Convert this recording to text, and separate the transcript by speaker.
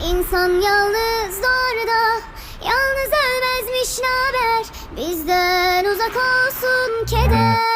Speaker 1: İnsan yalnız doğruda Yalnız ölmezmiş naber Bizden uzak olsun keder.